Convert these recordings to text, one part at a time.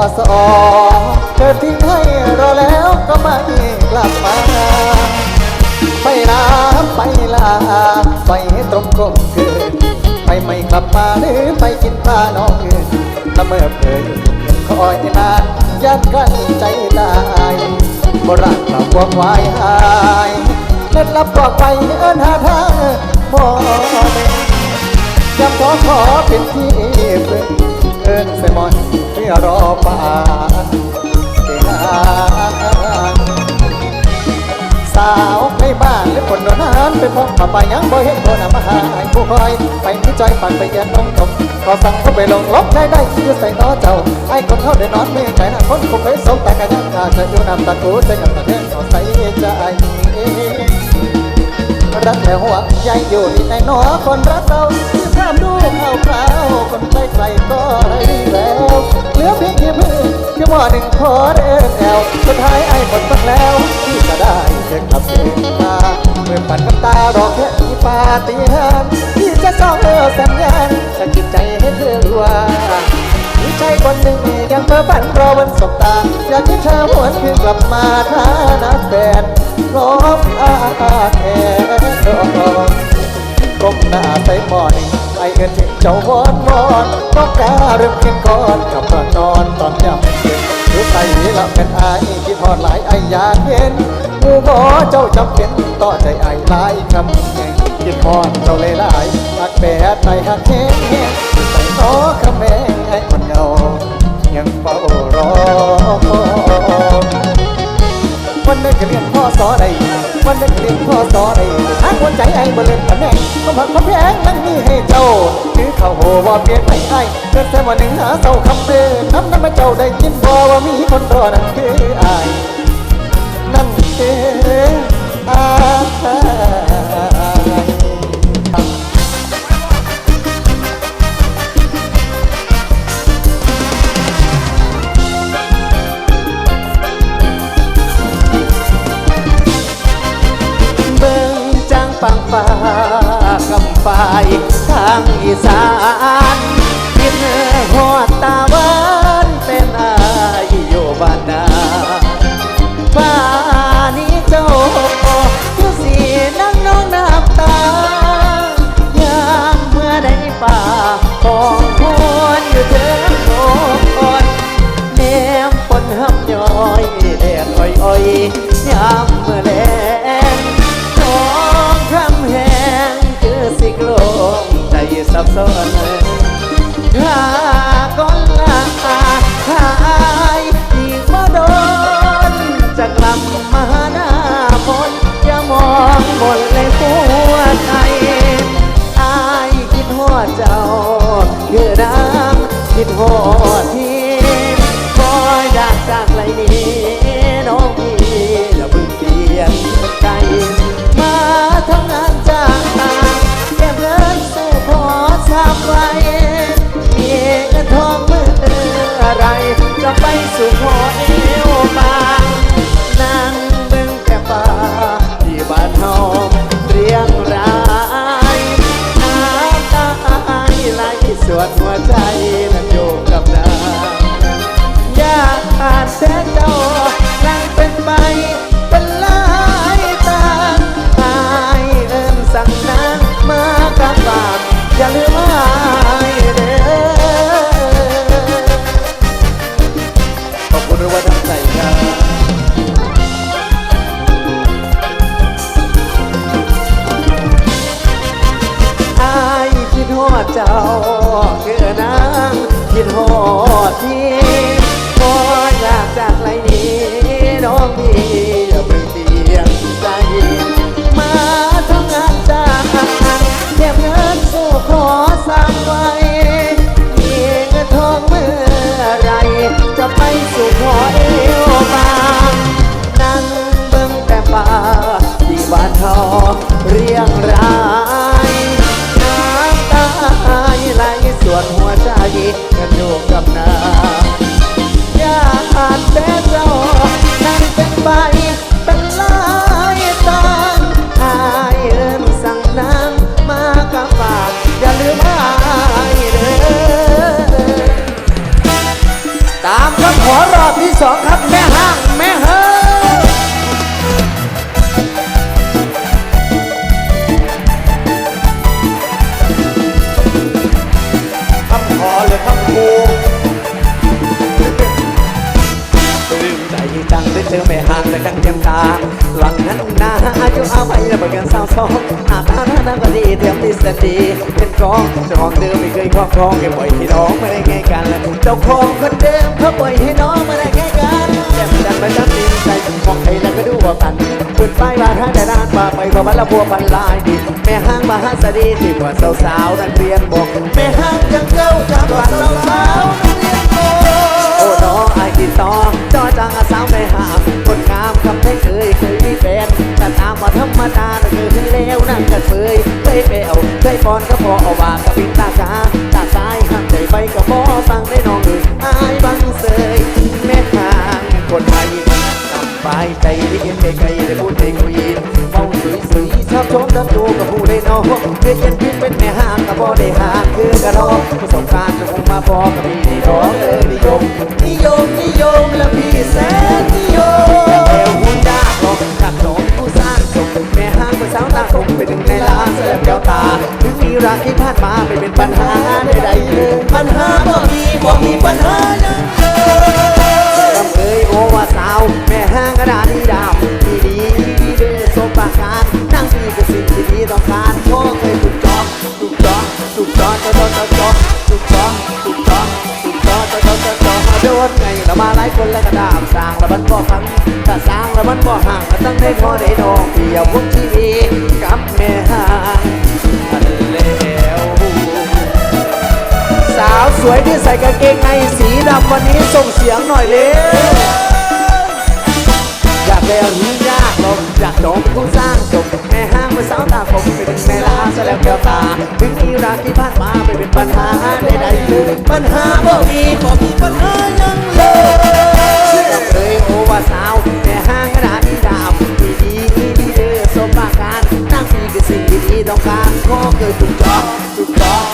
พอสอเธอทิ้งให้เรอแล้วก็ไม่กลับมา ไปลาไปลาไปตรงกลมเกินไปไม่กลับมาหรือไปกินปลาน้องอื่นละเมอเพลินคอยนานยัดกันใจตายโบราณกล่าววงวายหายเล็ดลับบอกไปเอินหาทางมอเมยำขอขอเป็นที่พึ่ง เอินใส่หมอนเพื่อรอป่าเกหาสาวในบ้านหรือคนโดนหันเป็นพงขับไปยังบ่เห็นคนมาหาให้ผู้คอยไปที่ใจฝันไปเย็นน้องตกก็สั่งเขาไปลงลบได้ได้อยู่ใส่น้อเจ้าไอ้คนเขาได้นอนไม่ไกลนะคนคงไปสงแต่กันยังกาจะอยู่นำตะกูใจกับตะเทนเขาใส่ใจรักและห่วใยอยู่ในหนอคนรักเราามดูข่าวคราวคนใกล้ใครก็ได้แล้วเหลือเพียงที่มือแค่ว่าหนึ่งขอเดินแอวสุดท้ายไอ้หมดตั้งแล้วที่จะได้เดินขับเดินมาเมื่อฝันกับตารอกแค่มีปาฏิหาริย์ที่จะส่องเออสัญญาณจะจิตใจให้เธอรู้ว่ามีใจคนหนึ่งยังเพ้อฝันรอวันสบตา อยากให้เธอหวนคืนกลับมาท่านักแฟนร้องอาแทนดอกก้มหน้าใส่หมอนี่ ไอเอินถึงเจ้าวอนวอนต้องการเริ่มกินก่อนกับมานอนตอนยามเย็นรู้ใจละเป็นไอคิดทอดหลายไออยากเห็นหมู่หมอเจ้าจำเป็นต่อใจไอหลายคำแห่งคิดทอดเจ้าเลยหลายหักแปดในหักแห้งใส่น้อคำแม่ไอคนเงายังเฝ้ารอวันนึกเรียนพ่อสอใด วันนึกเรียนพ่อสอใดหาหัวใจไอ้บ่เล่นตำแหน่งก็ผักมาแพงนั่งมีให้เจ้าถือเข้าโหว่าเปลี่ยนไปไอ้เกิดแต่วันหนึ่งหาเศร้าคำเดินน้ำนั้นมาเจ้าได้ยินบ่ว่ามีคนรอนั่นคือไอ้นั่นคือไอ้ อ ขอบคุณว่าทั้งใจครับอายคิดฮอดเจ้าคือนางคิดฮอดพี่พออยากจากไรนี้น้องพี่ ตามคำขอรอบที่สองครับแม่ห้างแม่เฮคำขอหรือคำพูดตื่นใจจังได้เจอแม่ห้างและจังเตรียมการ หลังนั้นนาอายุอาภัยระเบิดกันสาวสองอาตาหน้าตาก็ดีเตรียมติสตีเป็นกองจะาของเดิมไม่เคยครอบครองแค่ปล่อยให้น้องมาได้ไงกันเจ้าของคนเดิมเขาปล่อยให้น้องมาได้ไงกันเจ็บดันมาดันตีนใจมองใครแล้วก็ดูว่ากันปืนไฟมาทางแต่นานมาไปก็วันละบัวพันลายดีแม่ห้างมหาสตีที่กว่าสาวสาวนั้นเรียนบอกแม่ห้างยังเจ้าจับว่าสาวนั้นเรียนบอกโอ้น้องไอ้ที่ต่อจอจังอาสาวไม่ห้ามคนงามคำให้เธอ แฟนแต่ตามมาธรรมดานั่นคือเลวนั่นก็เคยเคยเปลวเคยปอนก็พอเอาว่ากับปินตากาตาซ้ายหักใจไปก็บอฟังได้น้องเลยอายบังเสยแม่ห้างคนไทยสบายใจได้ยินไกลๆได้พูดได้คุยมองสวยๆชอบชมดับดูกับผู้ได้น้องเคยเย็นพินเป็นแม่ห้างกับบ่ได้ห่างคือกระน้องประสบการณ์จะคงมาพอกับพี่นี่น้องเออนิยมนิยมนิยมและพี่แสนนิยมางเป็นสาวตาคงเป็นหนึ่งในล้านแสลบแก้วตาถึงมีรักที่ผ่านมาไม่เป็นปัญหาใดๆเลยปัญหาบ่มีบ่มีปัญหายังเลยลำเอ้ยโอว่าสาว แม่ห้างกระดาษดีดำดีดีดีเด้อสมปรากการนั่งดีกับสิ่งที่ดีต้องการพ่อเคยถูกจองถูกจองถูกจองจองจองจองจองถูกจองถูกจองถูกจองจองจองจองจองมาโดนไงเรามาหลายคนแล้วก็ดามสร้างแล้วมันบ่พังถ้าสร้าง แล้วมันบ่ห่างก็ตั้งได้พอได้น้องเดียวพวกชีวิตกับแม่ห้างอันแล้วสาวสวยที่ใส่กางเกงในสีดำวันนี้ส่งเสียงหน่อยเร็วอยากแล้วนี้ยากลงอยากโดนเป็นผู้สร้างจบแม่ห้างเป็นสาวตาคมเป็นแม่ลาซะแล้วแก้วตาถึงมีรักที่ผ่านมาไม่เป็นปัญหาใดๆเลยปัญหาบ่มีบ่มีปัญหายังเลย เอ้ยโอว่าสาวแม่ห้างกระดาษดีดำดีดีดีเด้อสมปรากการนั่งดีคือสิ่งดีดีต้องการขอเคยถูกจองถูกจอง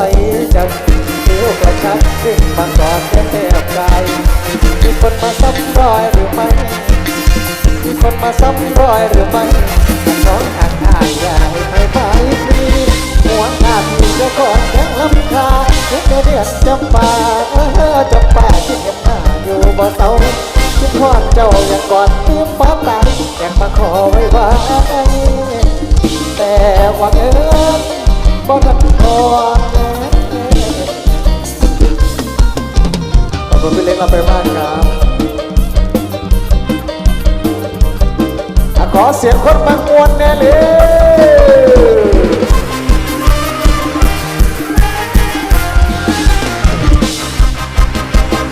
จะเหนียวกอดแทบกายมีคนมาซ้ำรอยหรือไม่มีคนมาซ้ำรอยหรือไม่น้องห่างห่างอย่าให้ไปไปฟรีหัวหน้าพี่เจ้าของแข็งลำคาเด็กเดือดจำป่าเออจำป่าที่เห็นหน้าอยู่บ่เศร้าคิดทอดเจ้าอย่างก่อนเตรียมฟ้าตายอยากมาขอไว้ไว้แต่ว่าเงินบ่ทันพอ คุณพี่เล็กเราไปมากครับขอเสียงคนบางมวนแน่เลย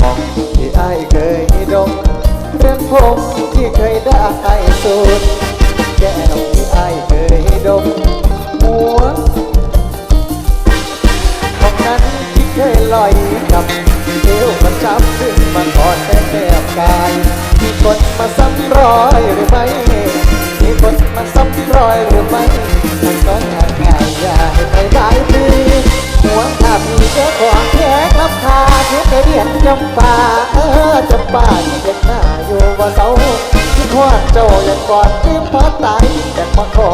มองที่ไอ้เคยดมเรื่องผมที่เคยได้สูดแก้วที่ไอ้เคยดม จำป่าเออจำป่าที่เด็กหน้าอยู่ว่าเสาคิดฮอดเจ้าอย่างก่อนที่พอตายแต่มาขอ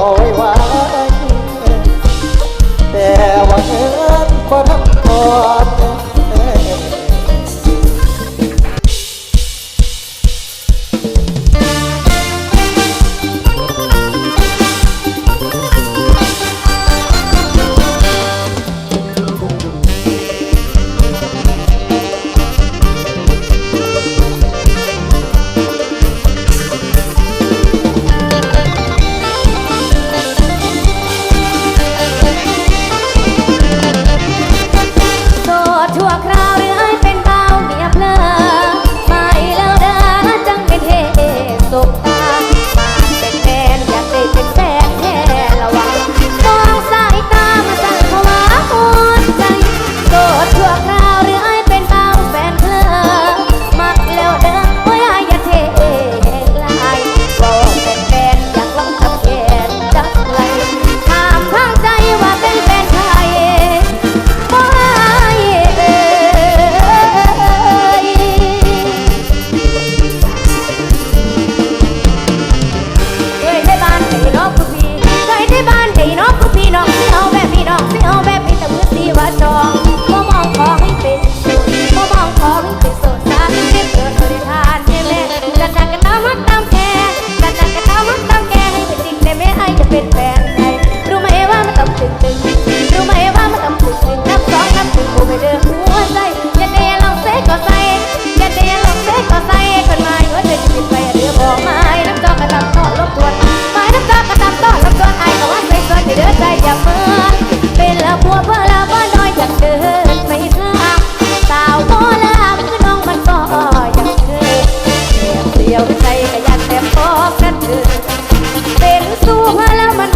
เป็นสู้มาแล้วมัน